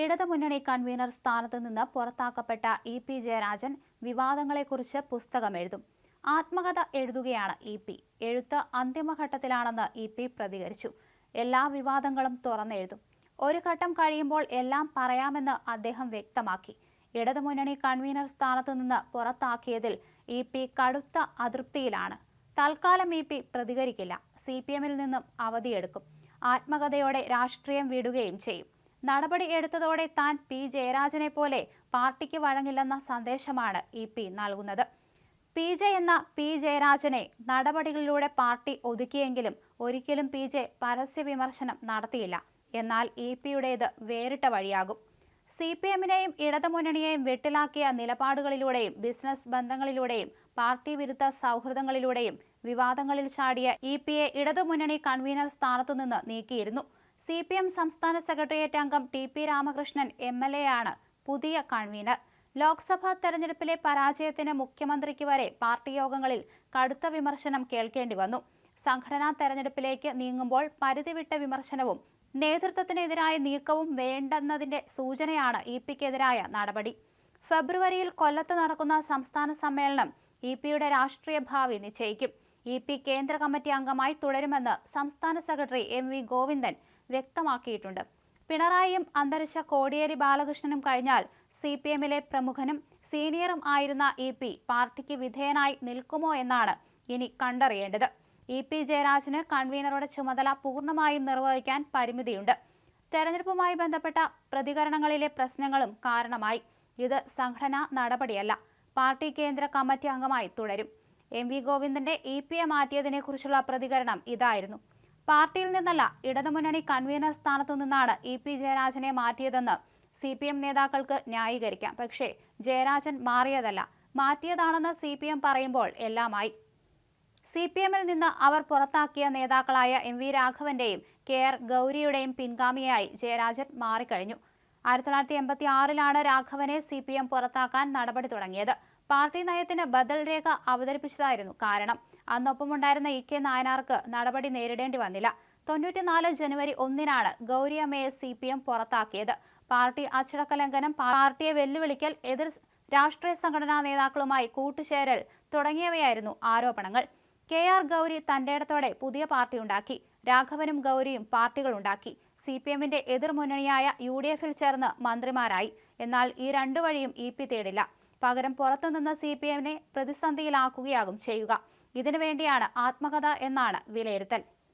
ഇടതുമുന്നണി കൺവീനർ സ്ഥാനത്ത് നിന്ന് പുറത്താക്കപ്പെട്ട ഇ പി ജയരാജൻ വിവാദങ്ങളെക്കുറിച്ച് പുസ്തകം എഴുതും. ആത്മകഥ എഴുതുകയാണ് ഇ പി. എഴുത്ത് അന്തിമഘട്ടത്തിലാണെന്ന് ഇ പി പ്രതികരിച്ചു. എല്ലാ വിവാദങ്ങളും തുറന്നെഴുതും. ഒരു ഘട്ടം കഴിയുമ്പോൾ എല്ലാം പറയാമെന്ന് അദ്ദേഹം വ്യക്തമാക്കി. ഇടതുമുന്നണി കൺവീനർ സ്ഥാനത്ത് നിന്ന് പുറത്താക്കിയതിൽ ഇ പി കടുത്ത അതൃപ്തിയിലാണ്. തൽക്കാലം ഇ പി പ്രതികരിക്കില്ല. സി പി എമ്മിൽ നിന്നും അവധിയെടുക്കും. ആത്മകഥയോടെ രാഷ്ട്രീയം വിടുകയും ചെയ്യും. നടപടി എടുത്തതോടെ താൻ പി. ജയരാജനെ പോലെ പാർട്ടിക്ക് വഴങ്ങില്ലെന്ന സന്ദേശമാണ് ഇ. പി. നൽകുന്നത്. പി. ജെ. എന്ന പി. ജയരാജനെ നടപടികളിലൂടെ പാർട്ടി ഒതുക്കിയെങ്കിലും ഒരിക്കലും പി. ജെ. പരസ്യ വിമർശനം നടത്തിയില്ല. എന്നാൽ ഇ. പിയുടേത് വേറിട്ട വഴിയാകും. സി. പി. എമ്മിനെയും ഇടതുമുന്നണിയെയും വെട്ടിലാക്കിയ നിലപാടുകളിലൂടെയും ബിസിനസ് ബന്ധങ്ങളിലൂടെയും പാർട്ടി വിരുദ്ധ സൗഹൃദങ്ങളിലൂടെയും വിവാദങ്ങളിൽ ചാടിയ ഇ. പിയെ ഇടതുമുന്നണി കൺവീനർ സ്ഥാനത്തുനിന്ന് നീക്കിയിരുന്നു. സി പി എം സംസ്ഥാന സെക്രട്ടേറിയറ്റ് അംഗം T P Ramakrishnan M L A ആണ് പുതിയ കൺവീനർ. ലോക്സഭാ തെരഞ്ഞെടുപ്പിലെ പരാജയത്തിന് മുഖ്യമന്ത്രിക്ക് വരെ പാർട്ടി യോഗങ്ങളിൽ കടുത്ത വിമർശനം കേൾക്കേണ്ടി വന്നു. സംഘടനാ തെരഞ്ഞെടുപ്പിലേക്ക് നീങ്ങുമ്പോൾ പരിധിവിട്ട വിമർശനവും നേതൃത്വത്തിനെതിരായ നീക്കവും വേണ്ടെന്നതിന്റെ സൂചനയാണ് ഇ പിക്കെതിരായ നടപടി. ഫെബ്രുവരിയിൽ കൊല്ലത്ത് നടക്കുന്ന സംസ്ഥാന സമ്മേളനം ഇ പിയുടെ രാഷ്ട്രീയ ഭാവി നിശ്ചയിക്കും. ഇ പി കേന്ദ്ര കമ്മിറ്റി അംഗമായി തുടരുമെന്ന് സംസ്ഥാന സെക്രട്ടറി എം വി ഗോവിന്ദൻ വ്യക്തമാക്കിയിട്ടുണ്ട്. പിണറായിയും അന്തരിച്ച കോടിയേരി ബാലകൃഷ്ണനും കഴിഞ്ഞാൽ സി പി എമ്മിലെ പ്രമുഖനും സീനിയറും ആയിരുന്ന ഇ പി പാർട്ടിക്ക് വിധേയനായി നിൽക്കുമോ എന്നാണ് ഇനി കണ്ടറിയേണ്ടത്. ഇ പി ജയരാജന് കൺവീനറുടെ ചുമതല പൂർണമായും നിർവഹിക്കാൻ പരിമിതിയുണ്ട്. തെരഞ്ഞെടുപ്പുമായി ബന്ധപ്പെട്ട പ്രതികരണങ്ങളിലെ പ്രശ്നങ്ങളും കാരണമായി. ഇത് സംഘടനാ നടപടിയല്ല പാർട്ടി കേന്ദ്ര കമ്മിറ്റി അംഗമായി തുടരും. എം വി ഗോവിന്ദന്റെ ഇ പി എ മാറ്റിയതിനെക്കുറിച്ചുള്ള പ്രതികരണം ഇതായിരുന്നു. പാർട്ടിയിൽ നിന്നല്ല ഇടതുമുന്നണി കൺവീനർ സ്ഥാനത്തു നിന്നാണ് ഇ പി ജയരാജനെ മാറ്റിയതെന്ന് സി പി എം നേതാക്കൾക്ക് ന്യായീകരിക്കാം. പക്ഷേ ജയരാജൻ മാറിയതല്ല. മാറ്റിയതാണെന്ന് സി പി എം പറയുമ്പോൾ എല്ലാമായി. സി പി എമ്മിൽ നിന്ന് അവർ പുറത്താക്കിയ നേതാക്കളായ എം വി രാഘവന്റെയും കെ ആർ ഗൗരിയുടെയും പിൻഗാമിയായി ജയരാജൻ മാറിക്കഴിഞ്ഞു. ആയിരത്തി തൊള്ളായിരത്തി എൺപത്തി ആറിലാണ് രാഘവനെ സി പി എം പുറത്താക്കാൻ നടപടി തുടങ്ങിയത്. പാർട്ടി നയത്തിന് ബദൽ രേഖ അവതരിപ്പിച്ചതായിരുന്നു. കാരണം അന്നൊപ്പമുണ്ടായിരുന്ന ഇ കെ നായനാർക്ക് നടപടി നേരിടേണ്ടി വന്നില്ല. തൊണ്ണൂറ്റിനാല് ജനുവരി ഒന്നിനാണ് ഗൗരിയമ്മയെ സി പി എം പുറത്താക്കിയത്. പാർട്ടി അച്ചടക്ക ലംഘനം പാർട്ടിയെ വെല്ലുവിളിക്കൽ എതിർ രാഷ്ട്രീയ സംഘടനാ നേതാക്കളുമായി കൂട്ടുചേരൽ തുടങ്ങിയവയായിരുന്നു ആരോപണങ്ങൾ. കെ ആർ ഗൗരി തന്റേടത്തോടെ പുതിയ പാർട്ടി ഉണ്ടാക്കി. രാഘവനും ഗൗരിയും പാർട്ടികളുണ്ടാക്കി സി പി എമ്മിന്റെ എതിർമുന്നണിയായ യു ഡി എഫിൽ ചേർന്ന് മന്ത്രിമാരായി. എന്നാൽ ഈ രണ്ടു വഴിയും ഇ പി തേടില്ല. പകരം പുറത്തുനിന്ന് സി പി എമ്മിനെ പ്രതിസന്ധിയിലാക്കുകയാകും ചെയ്യുക. ഇതിനുവേണ്ടിയാണ് ആത്മകഥ എന്നാണ് വിലയിരുത്തൽ.